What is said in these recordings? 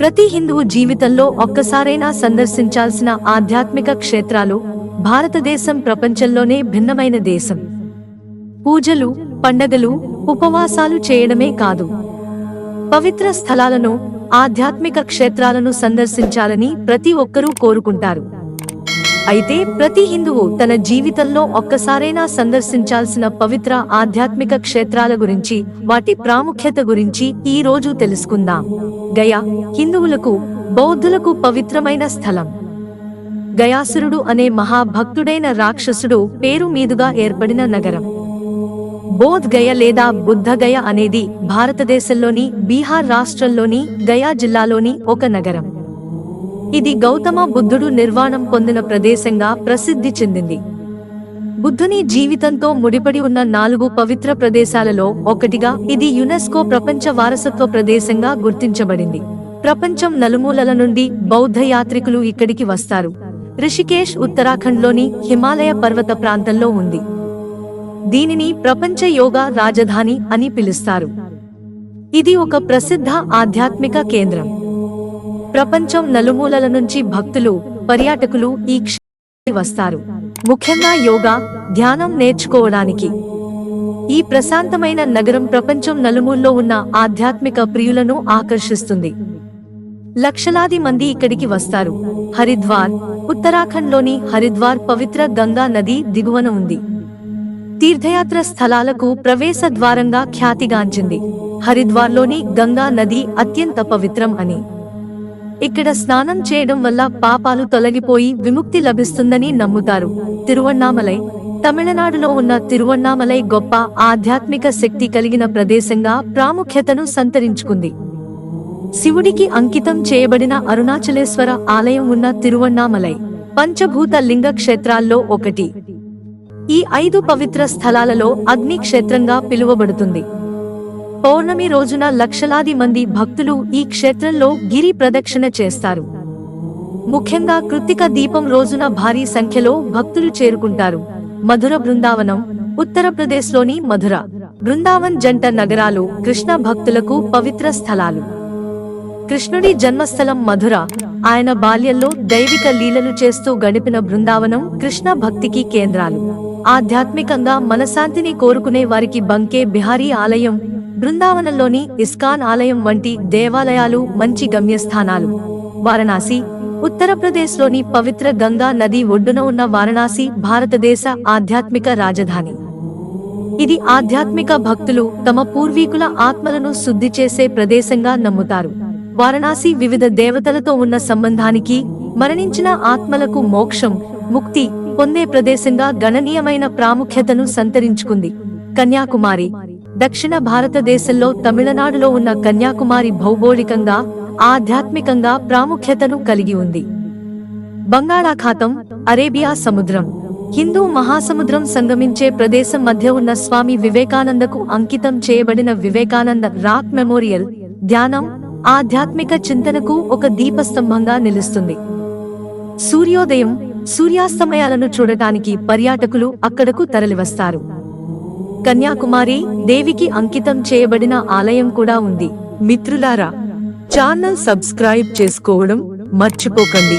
ప్రతి హిందువు జీవితంలో ఒక్కసారైనా సందర్శించాల్సిన ఆధ్యాత్మిక క్షేత్రాలు భారతదేశం ప్రపంచంలోనే భిన్నమైన దేశం. పూజలు పండగలు ఉపవాసాలు చేయడమే కాదు. పవిత్ర స్థలాలను ఆధ్యాత్మిక క్షేత్రాలను సందర్శించాలని ప్రతి ఒక్కరూ కోరుకుంటారు. అయితే ప్రతి హిందువు తన జీవితంలో ఒక్కసారైనా సందర్శించాల్సిన పవిత్ర ఆధ్యాత్మిక క్షేత్రాల గురించి వాటి ప్రాముఖ్యత గురించి ఈ రోజు తెలుసుకుందాం. గయా హిందువులకు బౌద్ధులకు పవిత్రమైన స్థలం. గయాసురుడు అనే మహాభక్తుడైన రాక్షసుడు పేరు మీదుగా ఏర్పడిన నగరం. బోధ్ గయ లేదా బుద్ధ గయ అనేది భారతదేశంలోని బీహార్ రాష్ట్రంలోని గయా జిల్లాలోని ఒక నగరం. ఇది గౌతమ బుద్ధుడు నిర్వాణం పొందిన ప్రదేశంగా ప్రసిద్ధి చెందింది. బుద్ధుని జీవితంతో ముడిపడి ఉన్న నాలుగు పవిత్ర ప్రదేశాలలో ఒకటిగా ఇది యునెస్కో ప్రపంచ వారసత్వ ప్రదేశంగా గుర్తించబడింది. ప్రపంచం నలుమూలల నుండి బౌద్ధ యాత్రికులు ఇక్కడికి వస్తారు. రిషికేష్ ఉత్తరాఖండ్లోని హిమాలయ పర్వత ప్రాంతంలో ఉంది. దీనిని ప్రపంచ యోగా రాజధాని అని పిలుస్తారు. ఇది ఒక ప్రసిద్ధ ఆధ్యాత్మిక కేంద్రం. ప్రపంచం నలుమూలల నుంచి భక్తులు పర్యాటకులు ఈ క్షేత్రానికి వస్తారు. ముఖ్యంగా యోగా ధ్యానం నేర్చుకోవడానికి. ఈ ప్రశాంతమైన నగరం ప్రపంచం నలుమూల్లో ఉన్న ఆధ్యాత్మిక ప్రియులను ఆకర్షిస్తుంది. లక్షలాది మంది ఇక్కడికి వస్తారు. హరిద్వార్ ఉత్తరాఖండ్లోని హరిద్వార్ పవిత్ర గంగా నది దిగువన ఉంది. తీర్థయాత్ర స్థలాలకు ప్రవేశ ద్వారంగా ఖ్యాతిగాంచింది. హరిద్వార్లోని గంగా నది అత్యంత పవిత్రం అని. ఇక్కడ స్నానం చేయడం వల్ల పాపాలు తొలగిపోయి విముక్తి లభిస్తుందని నమ్ముతారు. తిరువన్నామలై తమిళనాడులో ఉన్న తిరువన్నామలై గొప్ప ఆధ్యాత్మిక శక్తి కలిగిన ప్రదేశంగా ప్రాముఖ్యతను సంతరించుకుంది. శివుడికి అంకితం చేయబడిన అరుణాచలేశ్వర ఆలయం ఉన్న తిరువన్నామలై పంచభూత లింగ క్షేత్రాల్లో ఒకటి. ఈ ఐదు పవిత్ర స్థలాలలో అగ్ని క్షేత్రంగా పిలువబడుతుంది. పౌర్ణమి రోజున లక్షలాది మంది భక్తులు ఈ క్షేత్రంలో గిరి ప్రదక్షిణ చేస్తారు. ముఖ్యంగా కృత్తిక దీపం రోజున భారీ సంఖ్యలో భక్తులు చేరుకుంటారు. మధుర బృందావనం ఉత్తరప్రదేశ్లోని మధుర బృందావన్ జంట నగరాలు కృష్ణ భక్తులకు పవిత్ర స్థలాలు. కృష్ణుడి జన్మస్థలం మధుర ఆయన బాల్యంలో దైవిక లీలలు చేస్తూ గడిపిన బృందావనం కృష్ణ భక్తికి కేంద్రాలు. ఆధ్యాత్మికంగా మనశాంతిని కోరుకునే వారికి బంకే బిహారీ ఆలయం బృందావనంలోని ఇస్కాన్ ఆలయం వంటి దేవాలయాలు మంచి గమ్యస్థానాలు. వారణాసి ఉత్తరప్రదేశ్లోని పవిత్ర గంగా నది ఒడ్డున ఉన్న వారణాసి భారతదేశ ఆధ్యాత్మిక రాజధాని. ఇది ఆధ్యాత్మిక భక్తులు తమ పూర్వీకుల ఆత్మలను శుద్ధి చేసే ప్రదేశంగా నమ్ముతారు. వారణాసి వివిధ దేవతలతో ఉన్న సంబంధానికి మరణించిన ఆత్మలకు మోక్షం ముక్తి పొందే ప్రదేశంగా గణనీయమైన ప్రాముఖ్యతను సంతరించుకుంది. కన్యాకుమారి దక్షిణ భారతదేశంలో తమిళనాడులో ఉన్న కన్యాకుమారి భౌగోళికంగా ఆధ్యాత్మికంగా ప్రాముఖ్యతను కలిగి ఉంది. బంగాళాఖాతం అరేబియా సముద్రం. హిందూ మహాసముద్రం సంగమించే ప్రదేశం మధ్య ఉన్న స్వామి వివేకానందకు అంకితం చేయబడిన వివేకానంద రాక్ మెమోరియల్ ధ్యానం ఆధ్యాత్మిక చింతనకు ఒక దీపస్తంభంగా నిలుస్తుంది. సూర్యోదయం సూర్యాస్తమయాలను చూడటానికి పర్యాటకులు అక్కడకు తరలివస్తారు. కన్యాకుమారి దేవికి అంకితం చేయబడిన ఆలయం కూడా ఉంది. మిత్రులారా ఛానల్ సబ్స్క్రైబ్ చేసుకోవడం మర్చిపోకండి.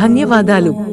ధన్యవాదాలు.